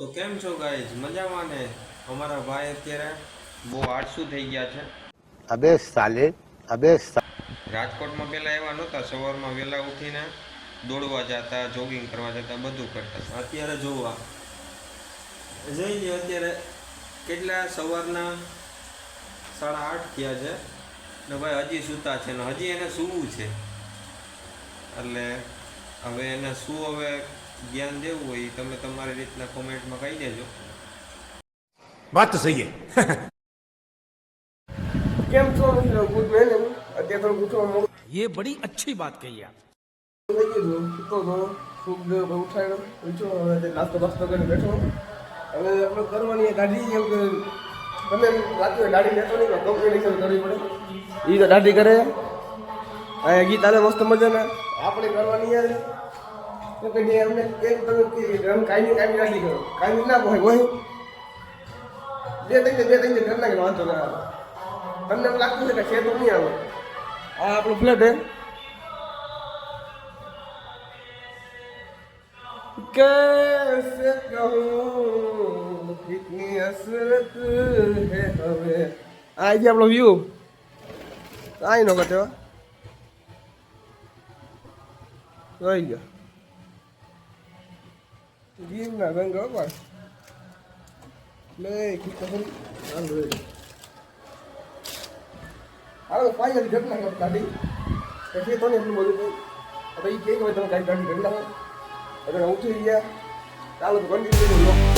તો કેમ છો ગાઈઝ મજામાં ને? અમારા ભાઈ અત્યારે બહુ આળસુ થઈ ગયા છે. અબે સાલે અબે રાજકોટમાં પેલા એવા નતા સવારમાં વેલા ઉઠીને દોડવા જતા જોગિંગ કરવા જતા બધું કરતા અત્યારે જોવા. જઈ લે અત્યારે કેટલા સવારના સાડા આઠ થયા છે. ને ભાઈ હજી સૂતા છે ને હજી એને સૂવું છે. એટલે હવે એને શું હવે જ્ઞાન દેવું હોય ઈ તમે તમારી રીતના કોમેન્ટમાં કહી દેજો बात तो सही है કેમ છો મિત્રો ગુડ મોર્નિંગ અત્યારે થોડું ઉઠવા મોડું ये बड़ी अच्छी बात कही आप થઈ ગયું હતું સૂતો હતો ખૂબ દેવ ઉઠાડ્યો ઉઠ્યો હવે તે નાસ્તો બાસ્તો કરીને બેઠો હવે આપણે કરવાની એ ગાડી એમ કે તમે રાત્રે ગાડી લેતો નહીં કોમ્પિટિશન કરવી પડે એ તો દાઢી કરે અહીંયા ગીત આલે મસ્ત મજાના આપણે કરવાની યાર તો કે જે અમને કેમ તમે કે રન કાયમી કાયમી ગાડી કરો કાયમી ના હોય હોય બે ત્રણ બે ત્રણ ઘર નાખે વાંધો ના આવે તમને એમ લાગતું છે કે છે તો નહીં આવે આ આપણો ફ્લેટ હે कैसे कहूँ कितनी हसरत है हमें આ જે આપણો વ્યૂ આઈ નો કટે જોઈ ગયો ગીરના રંગ અપાર લે કીધું હાલ જોઈ હાલો ફાઇનલ ઘટના ગાડી પછી તો એટલું બધું હવે એ કે તમે કાંઈ કરી નાખો હવે ઉઠી ગયા ચાલો તો કન્ટિન્યુ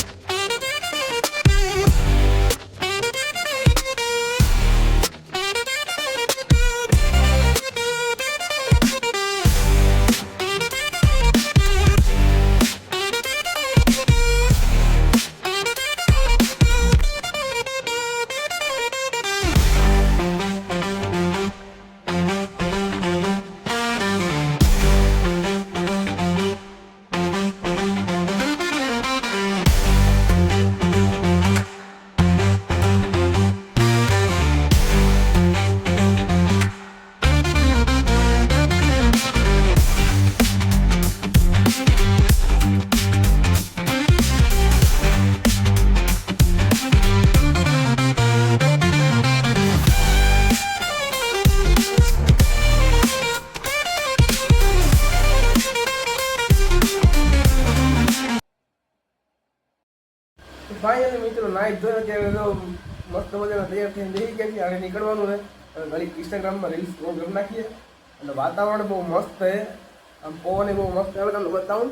ફાઇનલી મિત્રો નાઈટ ધોઈ અત્યારે તો મસ્ત મજાના તૈયાર થઈને બેસી ગયા છીએ હવે નીકળવાનું છે હવે ઘડી ઇન્સ્ટાગ્રામમાં રીલ્સ સ્ક્રોલ કરી નાખીએ અને વાતાવરણ બહુ મસ્ત છે આમ પવન એ બહુ મસ્ત આવે તમને બતાવું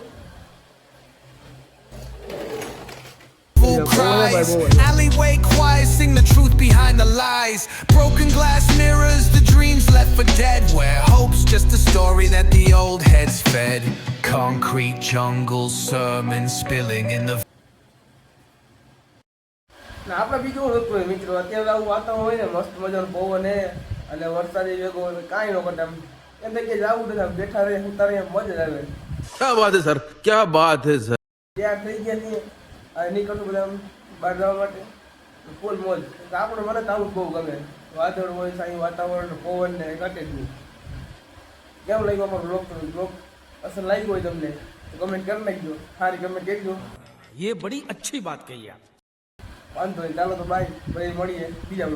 Full cries, alleyway choirs sing the truth behind the lies. Broken glass mirrors, the dreams left for dead. Where hope's just a story that the old heads fed. Concrete jungles, sermons spilling in the ને આપણે બીજું શું હતું મિત્રો અત્યારે આવું વાતાવરણ હોય ને મસ્ત મજાનું પવન હે અને વરસાદી વેગો હોય કાંઈ ન કરતા એમ એમ થાય કે જાવું બધા બેઠા રહે સુતા રહે મજા જ આવે क्या બાત है सर क्या बात है सर તૈયાર થઈ ગયા છીએ અને નીકળતું બધા આમ બહાર જવા માટે ફૂલ મોજ તો આપણે મને તો આવું જ બહુ ગમે વાદળ હોય સાંઈ વાતાવરણ પવન ને ઘટે જ નહીં કેમ લાગ્યું અમારો બ્લોગ બ્લોગ અસર લાગ્યું હોય તમને તો કમેન્ટ કરી નાખજો સારી કમેન્ટ કહેજો ये बड़ी अच्छी बात कही आप વાંધો નહીં ચાલો તો બાય ભાઈ મળીએ બીજા